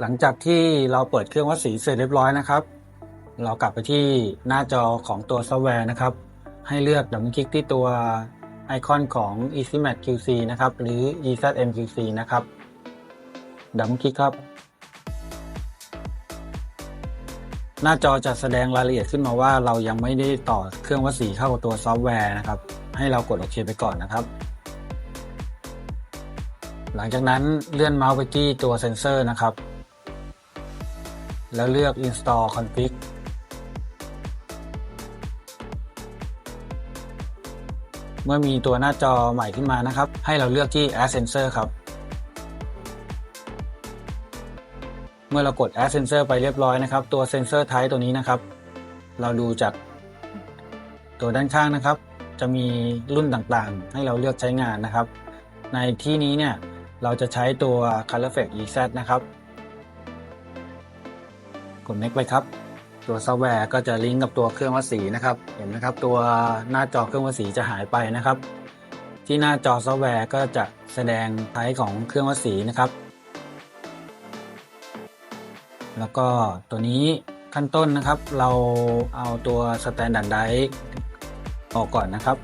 หลังจากที่เราเปิดเครื่องวัดสีเสร็จเรียบร้อยนะครับ เรากลับไปที่หน้าจอของตัวซอฟต์แวร์นะครับ ให้เลือกดับบลคลิกที่ตัวไอคอนของ EasyMatch QC นะครับ หรือ EZM QC นะครับดับบลคลิกครับ หน้าจอจะแสดงรายละเอียดขึ้นมาว่าเรายังไม่ได้ต่อเครื่องวัดสีเข้ากับตัวซอฟต์แวร์นะครับ ให้เรากดโอเคไปก่อนนะครับ หลังจากนั้นเลื่อนเมาส์ไปที่ตัวเซนเซอร์นะครับ แล้วเลือก install config เมื่อมีตัวหน้าจอใหม่ขึ้นมานะครับ ให้เราเลือกที่ add sensor ครับ เมื่อเรากด add sensor ไปเรียบร้อยนะครับ ตัว sensor type ตัวนี้นะครับ เราดูจากตัวด้านข้างนะครับ จะมีรุ่นต่างๆ ให้เราเลือกใช้งานนะครับ ในที่นี้เนี่ย เราจะใช้ตัว Color Effect EZ นะครับ กด next ไปครับ ตัวซอฟต์แวร์ก็จะลิงก์กับตัวเครื่องวัดสีนะครับ เห็นไหมครับตัวหน้าจอเครื่องวัดสีจะหายไปนะครับ ที่หน้าจอซอฟต์แวร์ก็จะแสดงไทป์ของเครื่องวัดสีนะครับ แล้วก็ตัวนี้ขั้นต้นนะครับ เราเอาตัว Standard d i ออกก่อนนะครับ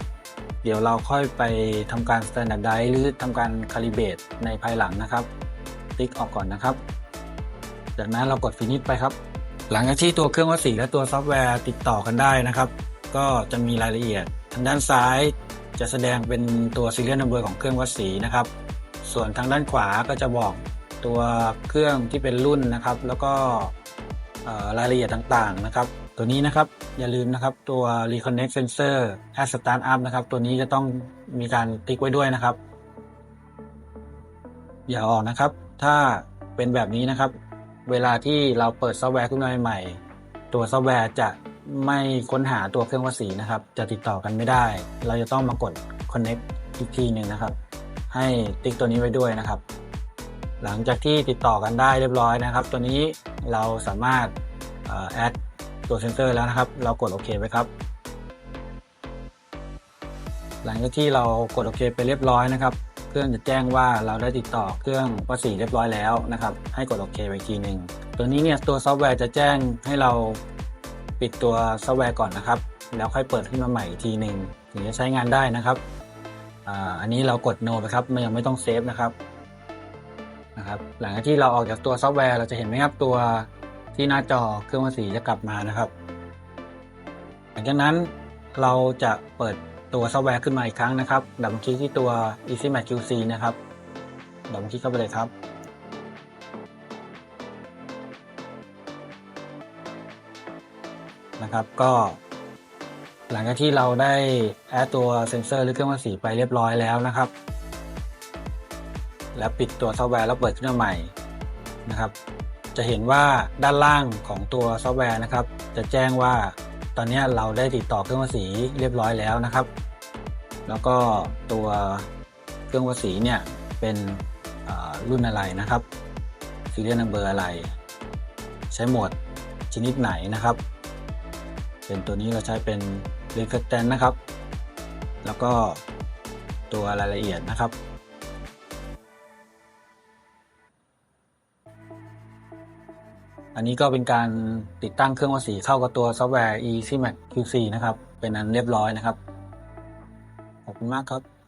เดี๋ยวเราค่อยไปทำการ Standardize หรือทำการ Calibrate ในภายหลังนะครับ ติ๊กออกก่อนนะครับ จากนั้นเรากด Finish ไปครับ หลังจากที่ตัวเครื่องวัดสีและตัวซอฟต์แวร์ติดต่อกันได้นะครับ ก็จะมีรายละเอียด ทางด้านซ้ายจะแสดงเป็นตัว Serial Number ของเครื่องวัดสีนะครับ ส่วนทางด้านขวาก็จะบอกตัวเครื่องที่เป็นรุ่นนะครับ แล้วก็รายละเอียดต่างๆนะครับ ตัวนี้นะครับอย่าลืมนะครับตัว Reconnect Sensor at Startup นะครับ ตัวนี้จะต้องมีการติ๊กไว้ด้วยนะครับ อย่าออกนะครับ ถ้าเป็นแบบนี้นะครับ เวลาที่เราเปิดซอฟต์แวร์ขึ้นมาใหม่ ตัวซอฟต์แวร์จะไม่ค้นหาตัวเครื่องวัดสีนะครับ จะติดต่อกันไม่ได้ เราจะต้องมากด Connect อีกทีหนึ่งนะครับ ให้ติ๊กตัวนี้ไว้ด้วยนะครับ หลังจากที่ติดต่อกันได้เรียบร้อยนะครับ ตัวนี้เราสามารถแอดตัวเซนเซอร์แล้วนะครับ เรากดโอเคไว้ครับ หลังจากที่เรากดโอเคไปเรียบร้อยนะครับ เครื่องจะแจ้งว่าเราได้ติดต่อเครื่องวัดสีเรียบร้อยแล้วนะครับ ให้กดโอเคไปทีหนึ่งตัวนี้เนี่ยตัวซอฟต์แวร์จะแจ้งให้เราปิดตัวซอฟต์แวร์ก่อนนะครับ แล้วค่อยเปิดขึ้นมาใหม่อีกทีหนึ่งถึงจะใช้งานได้นะครับอันนี้เรากด no ไปครับมันยังไม่ต้องเซฟนะครับนะครับ หลังจากที่เราออกจากตัวซอฟต์แวร์เราจะเห็นไหมครับตัวที่หน้าจอเครื่องวัดสีจะกลับมานะครับ หลังจากนั้นเราจะเปิด ตัวซอฟต์แวร์ขึ้นมาอีกครั้งนะครับดับคลิกที่ตัว EasyMatch QC นะครับดับคลิกเข้าไปเลยครับ นะครับก็หลังจากที่เราได้แอดตัวเซนเซอร์หรือเครื่องวัดสีไปเรียบร้อยแล้วนะครับ แล้วปิดตัวซอฟต์แวร์แล้วเปิดขึ้นมาใหม่นะครับ จะเห็นว่าด้านล่างของตัวซอฟต์แวร์นะครับ จะแจ้งว่า ตอนนี้เราได้ติดต่อเครื่องวัดสีเรียบร้อยแล้วนะครับ แล้วก็ตัวเครื่องวัดสีเนี่ยเป็นรุ่นอะไรนะครับซีเรียลนัมเบอร์อะไร ใช้โหมดชนิดไหนนะครับ เป็นตัวนี้เราใช้เป็น r e f l e c t a n t นะครับ แล้วก็ตัวรายละเอียดนะครับ อันนี้ก็เป็นการติดตั้งเครื่องวัดสีเข้ากับตัวซอฟต์แวร์ EasyMac QC นะครับ เป็นอันเรียบร้อยนะครับ ขอบคุณมากครับ